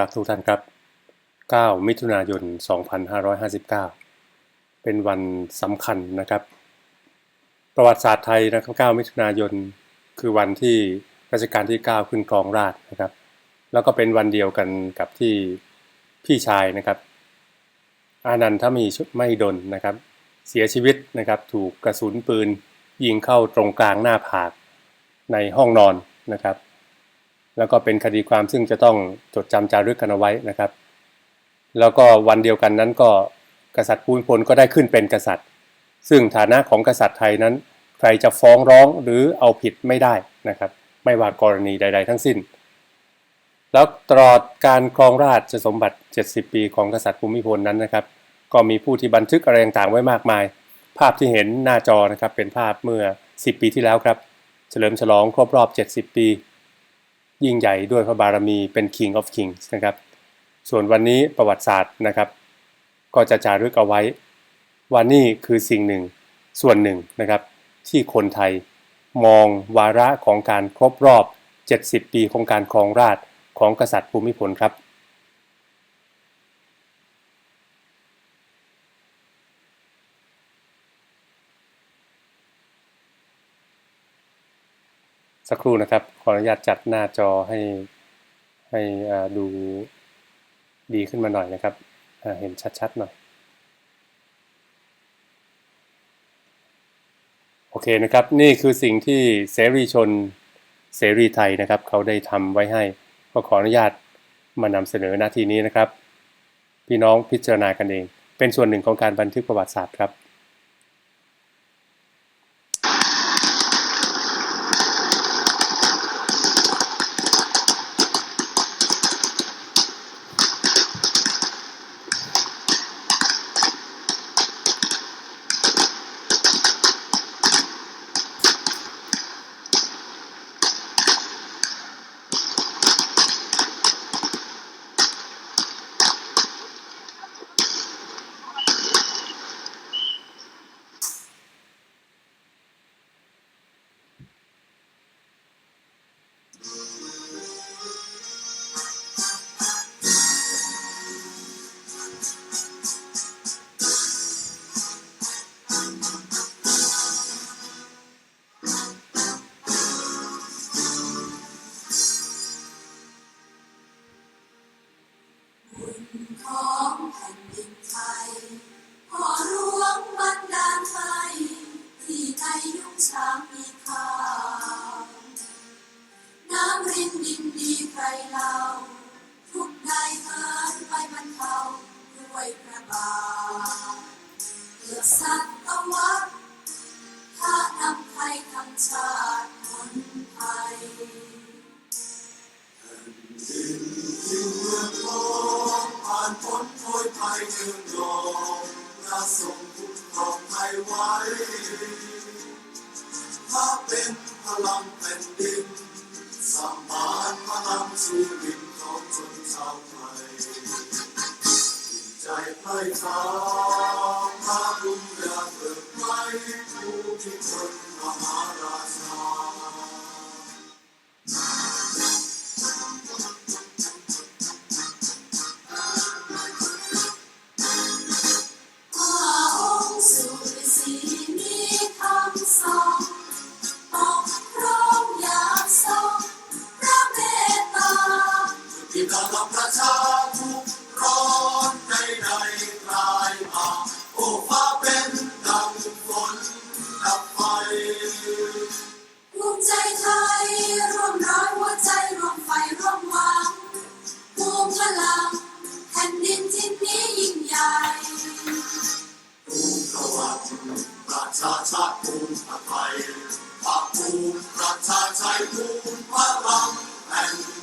รักทุกท่านครับ 9 มิถุนายน 2559 เป็นวันสำคัญนะครับ ประวัติศาสตร์ไทยนะครับ 9 มิถุนายน คือวันที่รัชกาลที่ 9 ขึ้นครองราชนะครับ แล้วก็เป็นวันเดียวกันกับที่พี่ชายนะครับ อานันทมีไม่ดลนะครับ เสียชีวิตนะครับ ถูกกระสุนปืนยิงเข้าตรงกลางหน้าผากในห้องนอนนะครับ แล้วก็เป็นคดีความซึ่งจะต้องจดจำจารึกกันเอาไว้นะครับ แล้วก็วันเดียวกันนั้นก็กษัตริย์ภูมิพลก็ได้ขึ้นเป็นกษัตริย์ ซึ่งฐานะของกษัตริย์ไทยนั้น ใครจะฟ้องร้องหรือเอาผิดไม่ได้นะครับ ไม่ว่ากรณีใด ๆ ทั้งสิ้น แล้วตลอดการครองราชสมบัติ 70 ปีของกษัตริย์ภูมิพลนั้นนะครับ ก็มีผู้ที่บันทึกอะไรต่างๆไว้มากมาย ภาพที่เห็นหน้าจอนะครับเป็นภาพเมื่อ 10 ปีที่แล้วครับ เฉลิมฉลองครบรอบ 70 ปี ยิ่งใหญ่ด้วยพระบารมีเป็น King of Kings นะครับ ส่วนวันนี้ประวัติศาสตร์นะครับ ก็จะจารึกเอาไว้ว่านี่คือสิ่งหนึ่งส่วนหนึ่งนะครับ ที่คนไทยมองวาระของการครบรอบ 70 ปีของการครองราชของกษัตริย์ภูมิพลครับ สักครู่นะครับ ขออนุญาตจัดหน้าจอให้ให้ดูดีขึ้นมาหน่อยนะครับ เห็นชัดๆหน่อย โอเคนะครับ นี่คือสิ่งที่เสรีชนเสรีไทยนะครับ เขาได้ทำไว้ให้ ก็ขออนุญาตมานำเสนอหน้าที่นี้นะครับ พี่น้องพิจารณากันเอง เป็นส่วนหนึ่งของการบันทึกประวัติศาสตร์ครับ ช้างมีข้าน้ำรินดินดีใครเล่าทุกไดเกินไปบรรเทาด้วยพระบาทเกือบสัตว เป็นพลังแผ่นดินสมานพลังชีวิตของชนชาวไทยใจไพร่ฟ้าพระบุญญาเกิดไว้ผู้ที่คนมหาราชาาชาติภูมิไทยภาคภูมิประชาชัยภูมิพลังแผ่น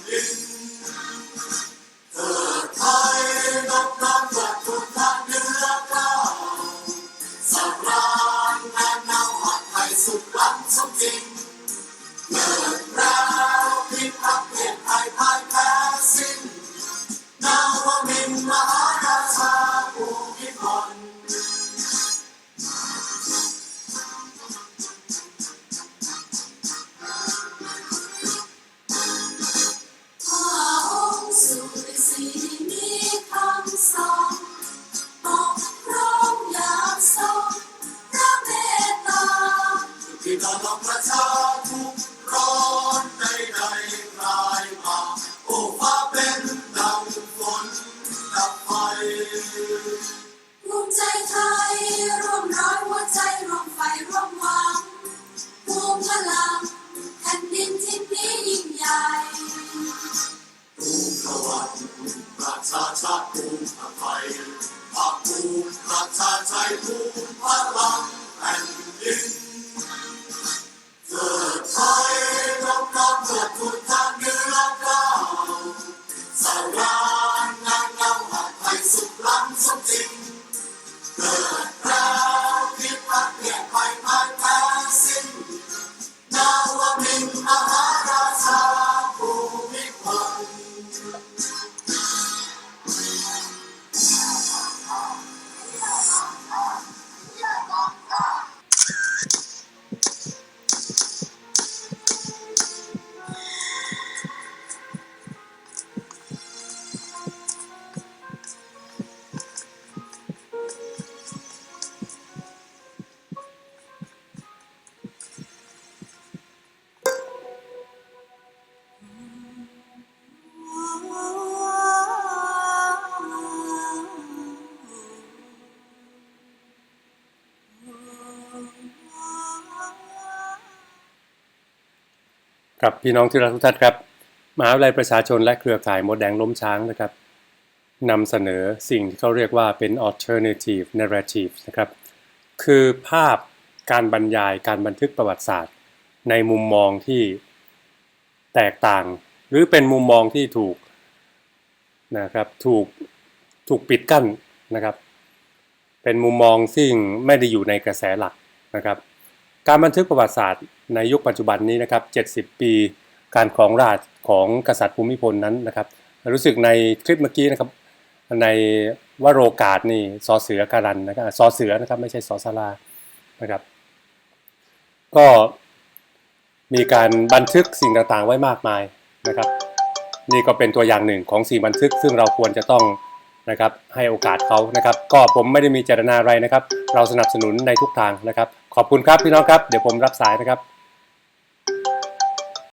มิไทยภาคภูมิประชาชายภูมิพลัง ครับพี่น้องที่รักทุกท่านครับมหาวิทยาลัยประชาชนและเครือข่ายมดแดงล้มช้างนะครับนำเสนอสิ่งที่เขาเรียกว่าเป็น alternative narrative นะครับคือภาพการบรรยายการบันทึกประวัติศาสตร์ ในมุมมองที่แตกต่าง หรือเป็นมุมมองที่ถูกนะครับถูกถูกปิดกั้นนะครับ เป็นมุมมองซึ่งไม่ได้อยู่ในกระแสหลักนะครับ การบันทึกประวัติศาสตร์ในยุคปัจจุบันนี้นะครับ 70 ปีการครองราชของกษัตริย์ภูมิพลนั้นนะครับ รู้สึกในคลิปเมื่อกี้นะครับ ในวโรกาสนี่ซอเสือการันนะครับซอเสือนะครับไม่ใช่ซอสารานะครับ ก็มีการบันทึกสิ่งต่างๆไว้มากมายนะครับ นี่ก็เป็นตัวอย่างหนึ่งของสิ่งบันทึก ซึ่งเราควรจะต้อง นะครับให้โอกาสเขานะครับ ก็ผมไม่ได้มีเจตนาอะไรนะครับ เราสนับสนุนในทุกทางนะครับ ขอบคุณครับพี่น้องครับ เดี๋ยวผมรับสายนะครับ